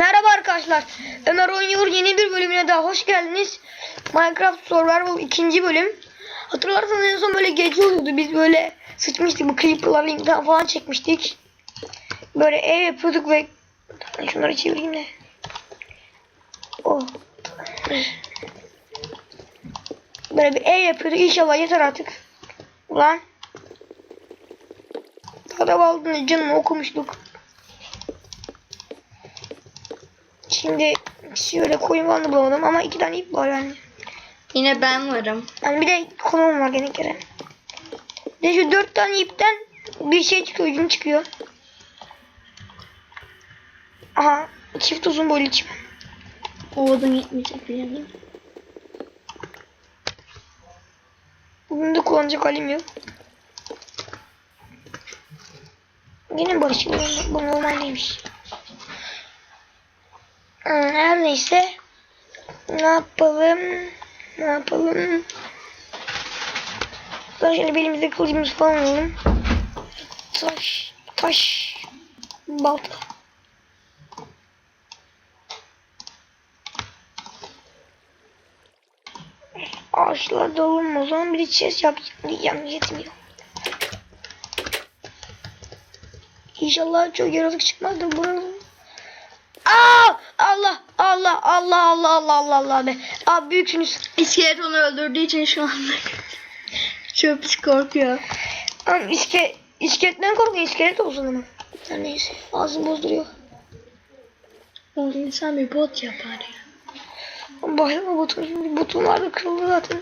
Merhaba arkadaşlar. Ömer oynuyor yeni bir bölümüne daha hoş geldiniz. Minecraft Survival ikinci bölüm. Hatırlarsanız en son böyle gece oluyordu. Biz böyle sıçmıştık bu creeper'larla imtihan falan çekmiştik. Böyle ev yapıyorduk ve şunları çevireyim de. Oh. Böyle bir ev yapıyorduk. İnşallah yeter artık. Ulan. Adam aldığında canını okumuştuk. Şimdi şöyle koyun falan da bulamadım ama iki tane ip var yani. Yine ben varım. Yani bir de kolum var gene kere. De şu dört tane ipten bir şey çıkıyor, ucum çıkıyor. Aha, çift uzun boylu çip. O odun yetmeyecek bir yanım. Bunu da kullanacak halim yok. Yine barışık bu normal değilmiş. Her neyse. Ne yapalım? Ne yapalım? Ben şimdi belimizde kılıcımız falan alalım. Taş, taş, balta. Ağaçlar dolu o zaman bir de chest yapacağım yetmiyor. İnşallah çok yaratık çıkmaz da buranın. Allah Allah Allah Allah Allah Allah be. Abi büyüksünüz. İskelet onu öldürdüğü için şu anda çöp korkuyor. Ama iske, iskeletten korkuyor. İskelet olsun ama. Her neyse. Ağzını bozduruyor. O insan bir bot yapar ya. Bayılma botun şimdi. Botun vardı kırıldı zaten.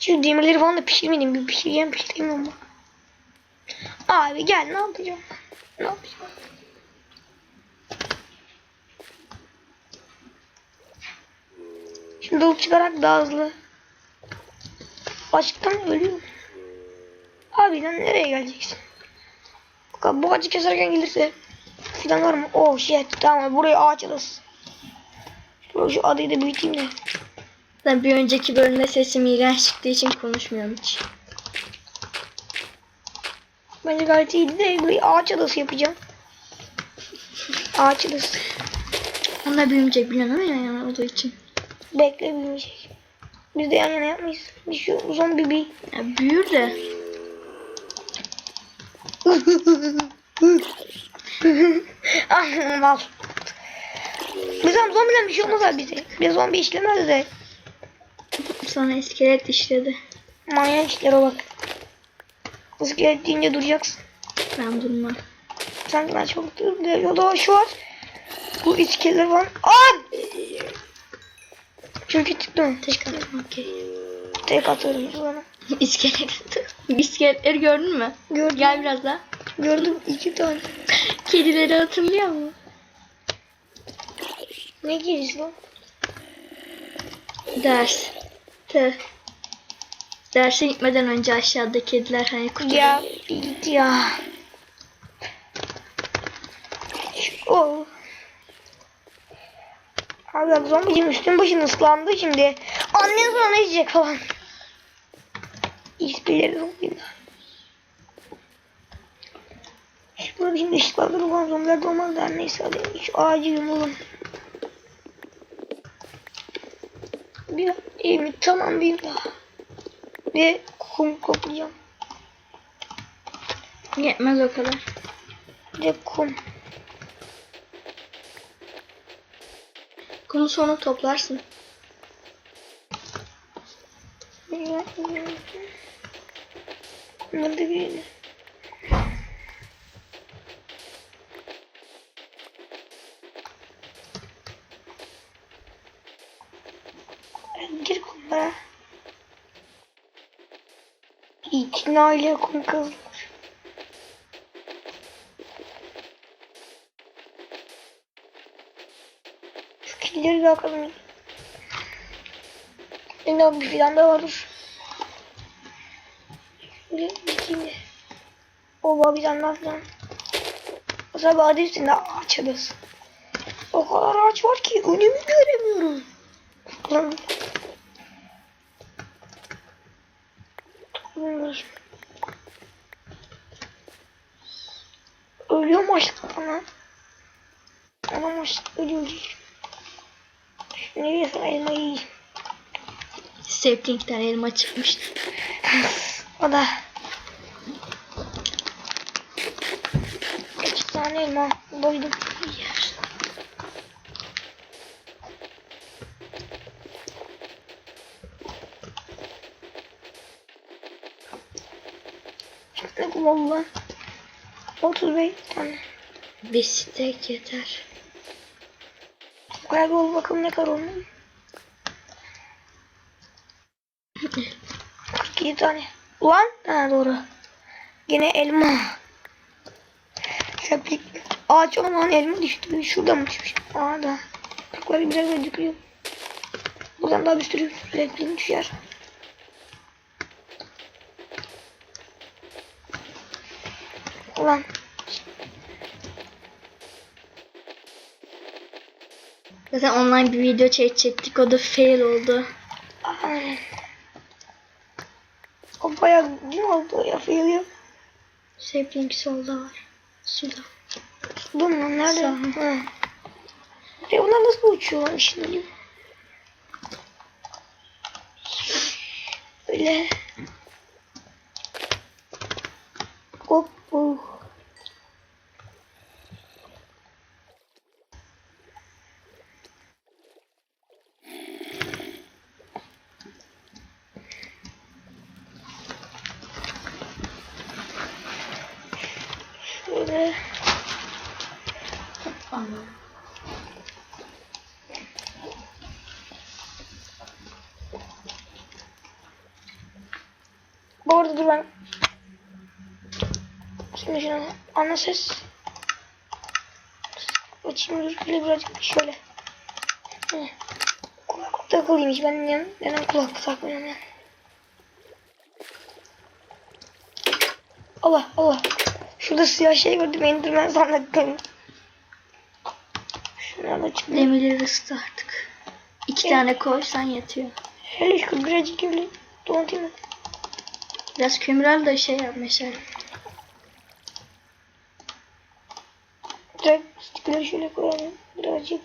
Şu demirleri falan da pişirmedim. Bir pişireceğim pişireyim ama. Abi gel ne yapacağım? Ne yapacağım? Şimdi olup çıkarak daha hızlı. Açlıktan ölüyorum. Abi sen nereye geleceksin? Bak bu ağacı keserken gelirse fidan var mı? Oh shit tamam buraya ağaç. Dur şu adayı da büyüteyim de. Ben bir önceki bölümde sesim iğrenç çıktığı için konuşmuyorum hiç. Bence gayet iyiydi de bir ağaç adası yapacağım. Ağaç adası. Onlar büyümeyecek biliyorsun ama yan yana olduğu için. Bekle büyümeyecek. Biz de yan yana yapmayız. Biz şu zombi bir... Ya büyür de. ah mal. Bizim zombiden bir şey olmaz abi bize. Bir zombi işlemez de. Sonra iskelet işledi. Manyak işler o bak. İskelet deyince duracaksın. Ben durmam. Sanki ben çok durdum. Ya da şu var. Bu iskeletler falan. Aa! Mı? Tek atma okey. Tek atıyorum sana. İskelet. İskeletleri gördün mü? Gördüm. Gel biraz daha. Gördüm iki tane. Kedileri hatırlıyor musun? Ne gerisi lan? Ders. Tı. Derse gitmeden önce aşağıda kediler hani kutu. Ya ya. O. Abi zombicim üstün başın ıslandı şimdi. Annen sonra ne diyecek falan. İsprileri zombiyim ben. Şurada şimdi ışıklarda olan zombiler de olmaz da neyse hadi şu ağacı yumulun. Bir evimi tamamlayayım da. Ve kum koplayacağım. Yetmez o kadar. Bir de kum. Kumu sonra toplarsın. Da bir Gir kumlara. İtinayla kum kazılır. De bakalım. Yine bir filan da vardır. Dikeyim de. Oba bir tane daha filan. Mesela vadi üstünde adası. O kadar ağaç var ki önümü göremiyorum. Lan. Ölüyorum açlık ana. Anam açlık ölüyor. Nereye sana elma yiyeyim. Sapling'den elma çıkmıştı. O da. İki tane elma doydum. Yer. Ne kullandım lan? 35 tane. Bir steak yeter. Bir ol bakalım ne kadar olmuş. 47 tane. Ulan. Ha doğru. Yine elma. Seplik. Ağaç olan elma düştü. Şuradan mı düşmüş? Aa da. Böyle güzel gözüküyor. Buradan daha bir sürü seplik düşer. Ulan. Zaten online bir video çekecektik. O da fail oldu. Aynen. O bayağı ne oldu ya fail Sapling solda var. Suda. Bunlar nerede? Sağ. Ha. E bunlar nasıl uçuyor şimdi? Öyle. Hop. oh. Şöyle. Arada dur ben. Şimdi şunu ana ses. Açayım dur şöyle birazcık şöyle. Hı. Kulak takılıymış ben yan, neden kulak takmıyorum ya. Allah Allah. Şurada siyah şey gördüm Enderman zannettim. Şunlar da çıktı. Demirleri ısıt artık. İki Evet. tane koysan yatıyor. Hele şu birazcık öyle donatayım mı? Biraz kömür al da şey yap meşale. Direkt sticker'ı şöyle koyalım. Birazcık.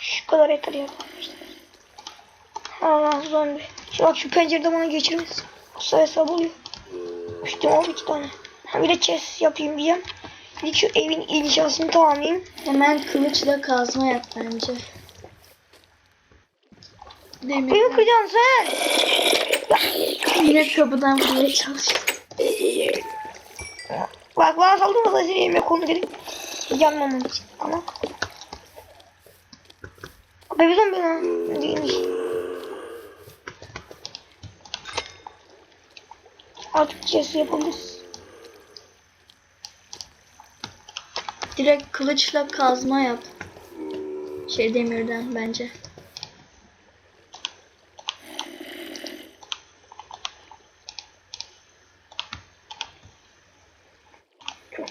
Şu kadar yeter ya. Allah zombi. Şimdi bak şu pencereden bana geçirmez. Kısa hesap oluyor. İşte oldu iki tane. Bir de chest yapayım diyeceğim. Bir şu evin inşasını tamamlayayım. Hemen kılıçla kazma yap bence. Demir. Beni kıracaksın sen. Yine kapıdan vurmaya çalıştım. Bak bana saldırmasa seni yemek konu dedim. Yanmamam için ama. Bebek zombi lan. Değilmiş. Artık chest yapabiliriz. Direkt kılıçla kazma yap. Şey demirden bence.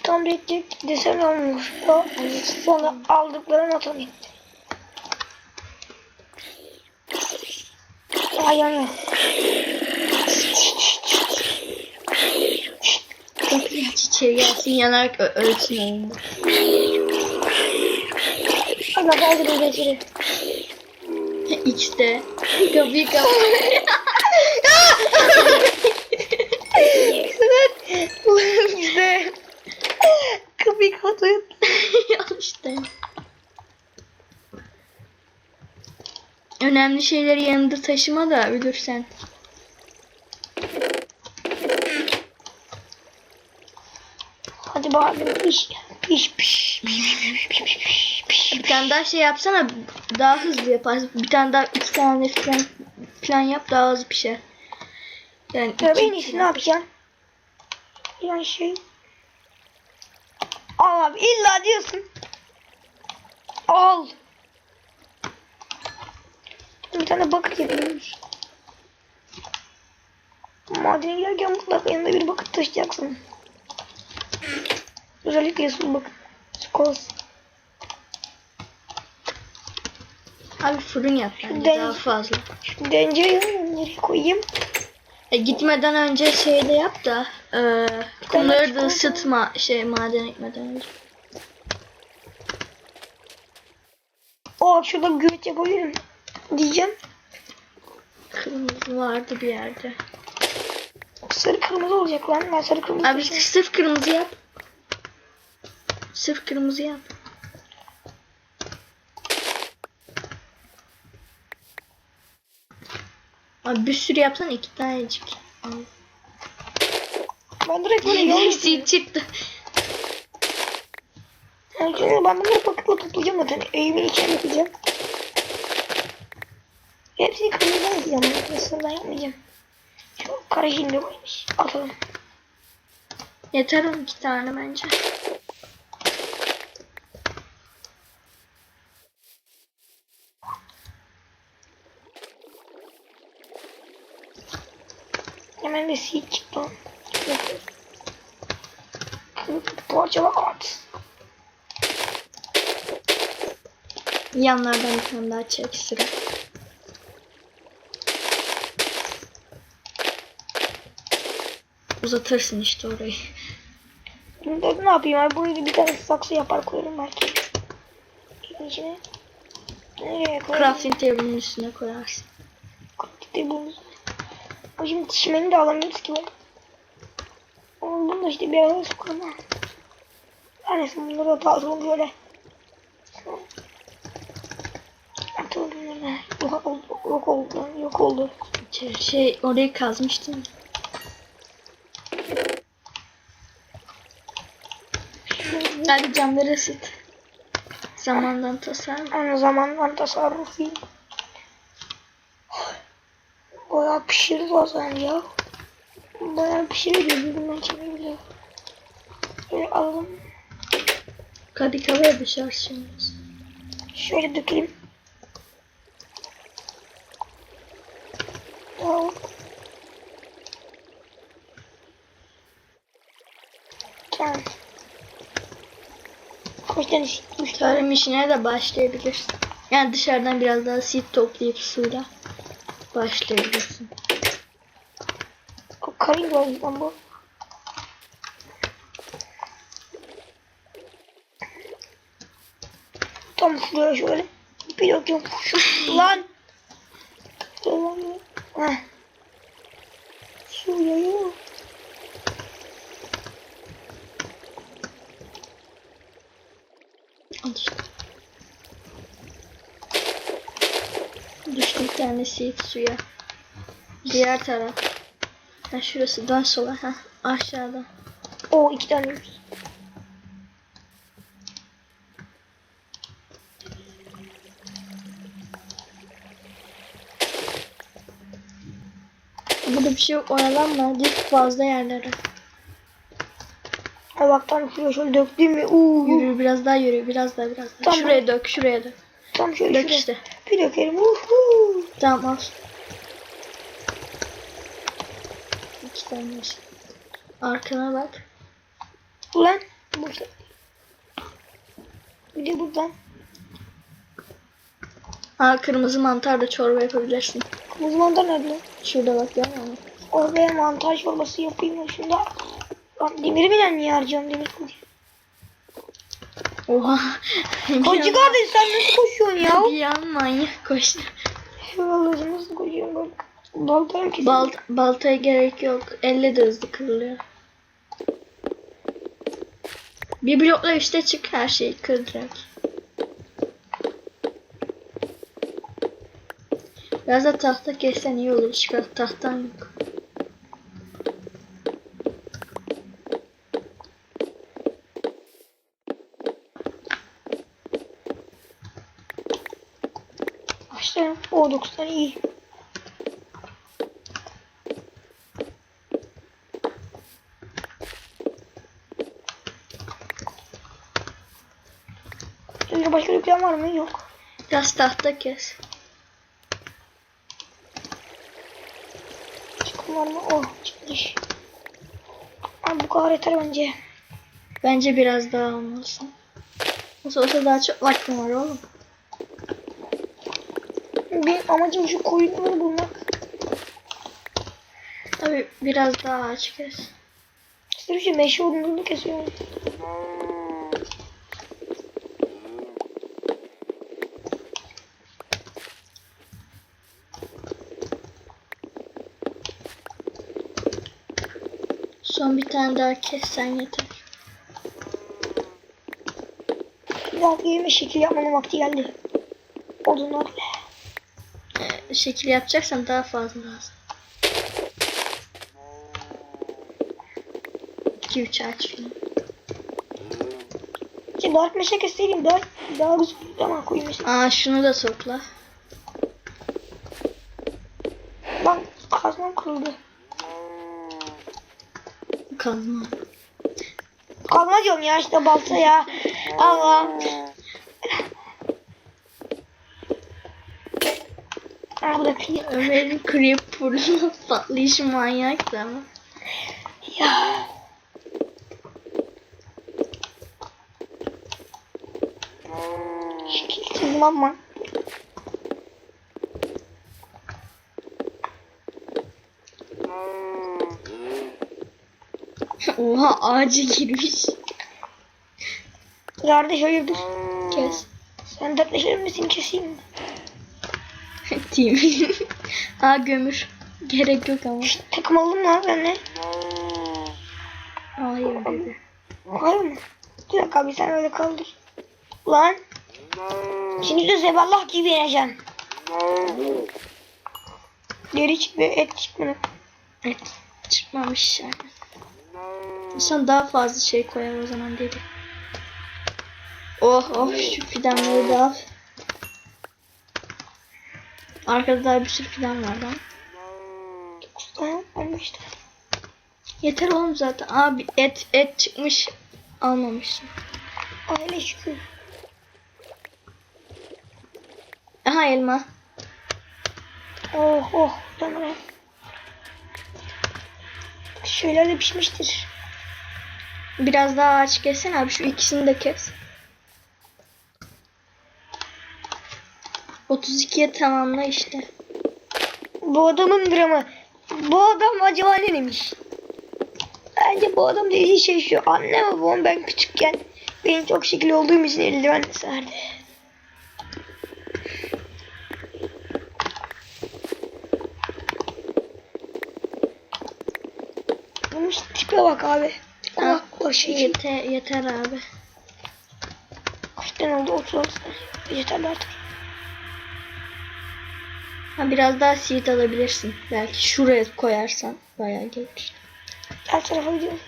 Tam bekleyip desem olmuş. Sonra aldıklarım atamayayım. Ay yanıyor. İçeri gelsin yanarak ö- ölsün önünde. Allah kaldırın geçiri. X'de. Kapıyı kapat. Ulan işte. Kapıyı kapatın. Al işte. Önemli şeyleri yanında taşıma da ölürsen. Bakalım piş. Piş piş piş piş piş piş piş. Bir tane daha şey yapsana daha hızlı yaparsın. Bir tane daha iki tane falan, falan yap daha hızlı pişer. Yani Ya en iyisi ne yapacaksın? Yani şey. Al abi illa diyorsun. Al. Bir tane bakır yapıyoruz. Madene giderken mutlaka yanında bir bakır taşıyacaksın. Özellikle bakır. Su kovası. Abi fırın yap bence Ben- daha fazla. Şu tencereyi nereye koyayım? E, gitmeden önce şey de yap da e, kumları da ısıtma şey maden ekmeden önce. Aa şurada güveç yapabilirim. Diyeceğim. Kırmızı vardı bir yerde. Sarı kırmızı olacak lan. Ben sarı kırmızı Abi sırf kırmızı yap. Sırf kırmızı yap. Abi bir sürü yapsan iki tanecik. Ben direkt böyle yol Neyse çıktı. Çünkü ben bunları paketla toplayacağım zaten. Evimin içine yapacağım. Hepsini kırmızıdan yapacağım. Nasıl ben yapmayacağım. Şu kara hindi koymuş. Atalım. Yeter 12 tane bence. Seed çıktı. Parçalı at. Yanlardan bir tane daha çek sıra. Uzatırsın işte orayı. Ne yapayım abi? Buraya bir tane saksı yapar koyarım belki. İçine. Nereye koyarım? Crafting table'ın üstüne koyarsın. Crafting table'ın Ama şimdi çimeni de alamıyoruz ki ben. Ama bunu da işte bir araya sokalım ha. Neyse bunları da dağıtalım şöyle. Atalım bunları. Yok oldu, yok oldu, yok oldu. Şey- Şey orayı kazmıştım. Hadi camları ısıt. Zamandan tasarruf. Aynı zamandan tasarrufi. Bayağı pişirdi o zaman ya. Bayağı pişirdi birbirinden çekebiliyor. Böyle alalım. Hadi havaya dışarı şimdi. Şöyle dökelim. Tamam. Tamam. Kaç tane üç tane. İşine de başlayabilirsin. Yani dışarıdan biraz daha seed toplayıp suyla başlayabilirsin. Karayı da lan. Tam şuraya şöyle. Bir bakıyorum. Lan. Heh. Şuraya yok. Al işte. Düştü bir tane seed suya. Diğer taraf. Ha şurası dön sola. Ha aşağıda. O iki tane. Burada bir şey yok oyalanma. Dik fazla yerlere. Ha bak tam şuraya şöyle döktüm mü? Uuu. Yürü biraz daha yürü biraz daha biraz daha. Tamam. Şuraya dök şuraya dök. Tam şöyle Dök şuraya. işte. Bir dökelim. Uhu. Tamam al. İşte. Arkana bak. Ulan. Boşta. Bir de buradan. Ha kırmızı mantarla çorba yapabilirsin. Kırmızı mantar nerede? Şurada bak musun? Oraya mantar çorbası yapayım mı şunda? Lan demiri bile niye harcıyorum demir kılıcı? Oha. Koçu kardeş sen nasıl koşuyorsun ya? Bir an manyak koştu. Vallahi nasıl koşuyorsun böyle? Kesin. Balt baltaya gerek yok. Elle de hızlı kırılıyor. Bir blokla üste çık her şeyi kır direkt. Biraz da tahta kessen iyi olur. Çıkar tahtan yok. Başlayalım. O 9 tane iyi. Plan var mı? Yok. Biraz tahta kes. Çıkın var mı? Oh çıkmış. Abi bu kadar yeter bence. Bence biraz daha olmalısın. Nasıl olsa daha çok vaktim var oğlum. benim amacım şu koyunları bulmak. Tabi biraz daha ağaç kes. Bir şey meşe odununu kesiyorum. Son bir tane daha kessen yeter. Biraz evime şekil yapmanın vakti geldi. Odunlarla. Ee, şekil yapacaksan daha fazla lazım. 2-3 ağaç falan. İşte dört meşe kesseydim dört daha güzel ama meşe. Aa şunu da topla. Bak kazmam kırıldı. Kazma. Kazma diyorum ya işte balta ya. Allah. Ömer'in creeper'ın patlayışı manyaktı ama. Ya. Şekil çizdim ama. Oha ağaca girmiş. Kardeş hayırdır? Kes. Sen dertleşelim mi seni keseyim mi? Team. Aa gömür. Gerek yok ama. Takım oldun mu lan benimle? Hayır dedi. Hayır mı? Bir dakika abi sen öyle kaldır. Lan. Şimdi de zeballah gibi yeneceğim. Deri çıktı, et çıkmadı. Evet. Çıkmamış yani. Sen daha fazla şey koyar o zaman dedi. Oh oh şu fidanları da al. Arkada daha bir sürü fidan var lan. Ha, olmuş da. Yeter oğlum zaten. Abi et et çıkmış. Almamışsın. Aile şükür. Aha elma. Oh oh. Tamam. Şeyler de pişmiştir. Biraz daha ağaç kessene abi şu ikisini de kes. 32'ye tamamla işte. Bu adamın dramı. Bu adam acaba ne demiş? Bence bu adam dediği şey şu. Anne ve babam ben küçükken benim çok şekil olduğum için eldiven serdi. Bunun tipe bak abi. Şey yeter, yeter abi. kaç tane oldu? 36 tane. Yeterli artık. Ha, biraz daha seed alabilirsin. Belki şuraya koyarsan bayağı gelir. Her tarafa gidiyorum.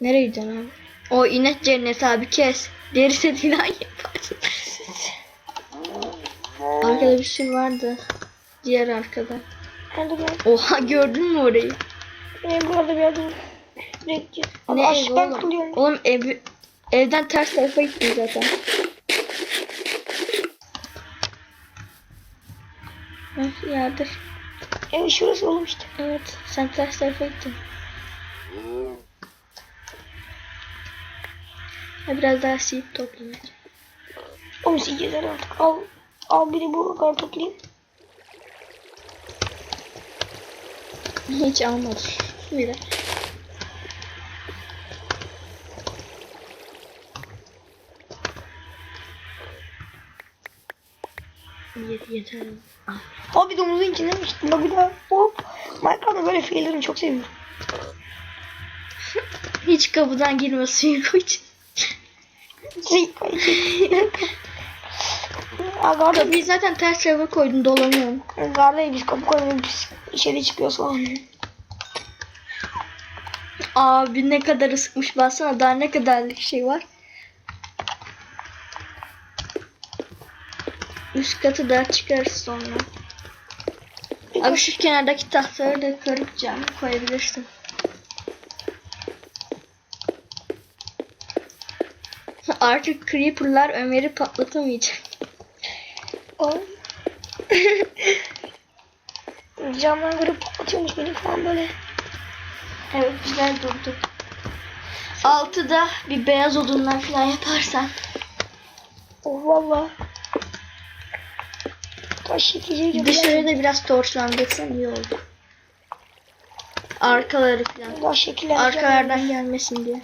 Nereye gidiyorsun abi? O inek cenneti abi kes. Deri setinden yaparsın. Arkada bir sürü vardı. Diğer arkada. Oha gördün mü orayı? Benim burada bir yerde Ne Ne ev oğlum? Oğlum ev, evden ters tarafa gittin zaten. Heh, yardır. Ev şurası oğlum işte. Evet sen ters tarafa gittin. Ha, biraz daha seed toplayayım. Oğlum sileceğiz artık. Al, al biri bu kadar toplayayım. Hiç almadım. Bile. Yeter, yeter. Ah. Abi domuzun içine mi çıktın? Bak bir daha hop. Minecraft'ta böyle fiillerini çok seviyorum. Hiç kapıdan girme suyu koy. Zik. Aga Kapıyı zaten ters tarafa koydun dolanıyorum. Garda biz kapı koymuyoruz biz içeri çıkıyoruz falan. Abi ne kadar ısıtmış baksana daha ne kadarlık şey var. Üst katı da çıkarız sonra. Abi şu kenardaki tahtaları da kırıp cam koyabilirsin. Artık creeper'lar Ömer'i patlatamayacak. Camdan kırıp atıyormuş beni falan böyle. Evet güzel durdu. Altıda bir beyaz odunlar falan yaparsan. Oh valla. Taş şekilleri Dışarıda biraz torçlandırsan iyi oldu. Arkaları falan. Daha şekillendireceğim. Arkalardan gelmesin diye.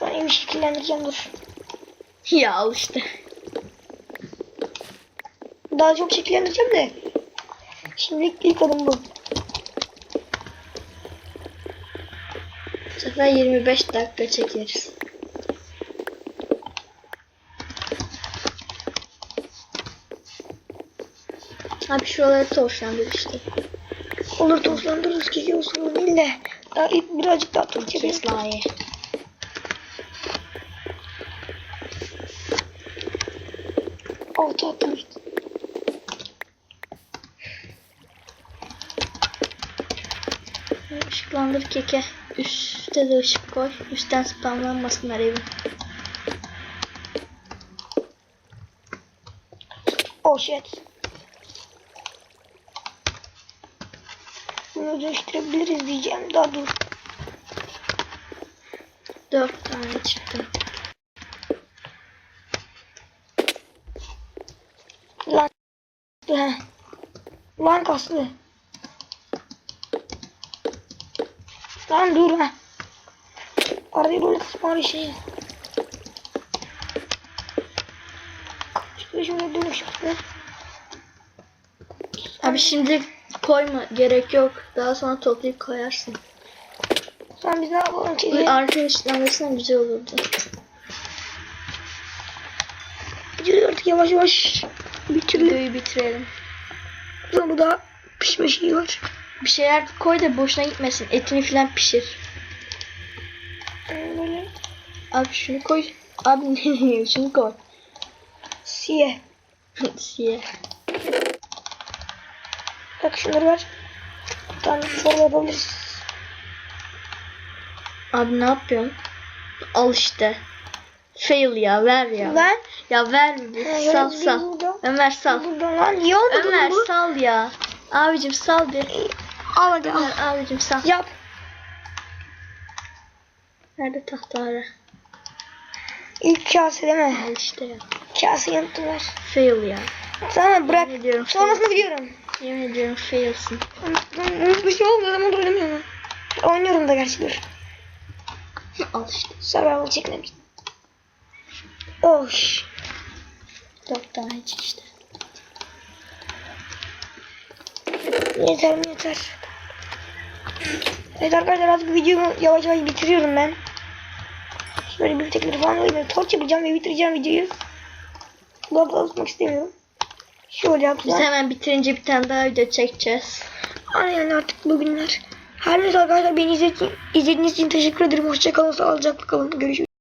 Ben evi şekillendireceğim dur. Ya al işte. Daha çok şekillendireceğim de. Şimdilik ilk adım bu. Bu sefer 25 dakika çekeriz. Abi şuraları torçlandır işte. Olur tozlandırırız ki olsun de. Daha birazcık daha çekeriz. Cezaye. Altı atılır. Işıklandır keke. Üste de ışık koy. Üstten spamlanmasınlar evin. Oh shit. Bunu diyeceğim. Daha dur. Dört tane çıktı. Lan. He. Lan kaslı. Lan dur ha. Böyle kısma bir şey. Şimdi dönüş yaptı. Abi şimdi koyma. Gerek yok. Daha sonra toplayıp koyarsın. Sen biz ne yapalım Bu çekelim. arka ışıklanmasından güzel olurdu. Gidiyor artık yavaş yavaş. Bitiriyor. Videoyu bitirelim. Sonra bu da pişme şeyi var. Bir şeyler koy da boşuna gitmesin. Etini falan pişir. Ee, Böyle Abi şunu koy. Abi şunu koy. siyah. Siye. Bak şunları ver. Bir tane yapabiliriz. Abi ne yapıyorsun? Al işte. Fail ya ver ya. Ben Ya ver bir He, sal sal. burada. Ömer sal. buradan lan niye olmadı Ömer bu? sal ya. Abicim sal bir. Al hadi al. Abicim sal. Yap. Nerede tahtara? İlk kase değil mi? Al işte ya. Kase yanıtını ver. Fail ya. Tamam bırak. Sonrasında biliyorum. Yemin ediyorum failsin. Bir şey olmuyor zaman da oynamıyorum. Oynuyorum da gerçi dur. Al işte. Survival çekmemiş. Oş. Dört tane çık işte. Yeter mi yeter. Evet arkadaşlar artık videomu yavaş yavaş bitiriyorum ben. Şöyle bir tekrar falan oynayayım. Torç yapacağım ve bitireceğim videoyu. Fazla tutmak istemiyorum. Şöyle Biz yapacağım. hemen bitirince bir tane daha video çekeceğiz. Aynen artık bugünler. Her neyse arkadaşlar beni izlediğiniz için teşekkür ederim. Hoşçakalın. Sağlıcakla kalın. Görüşürüz.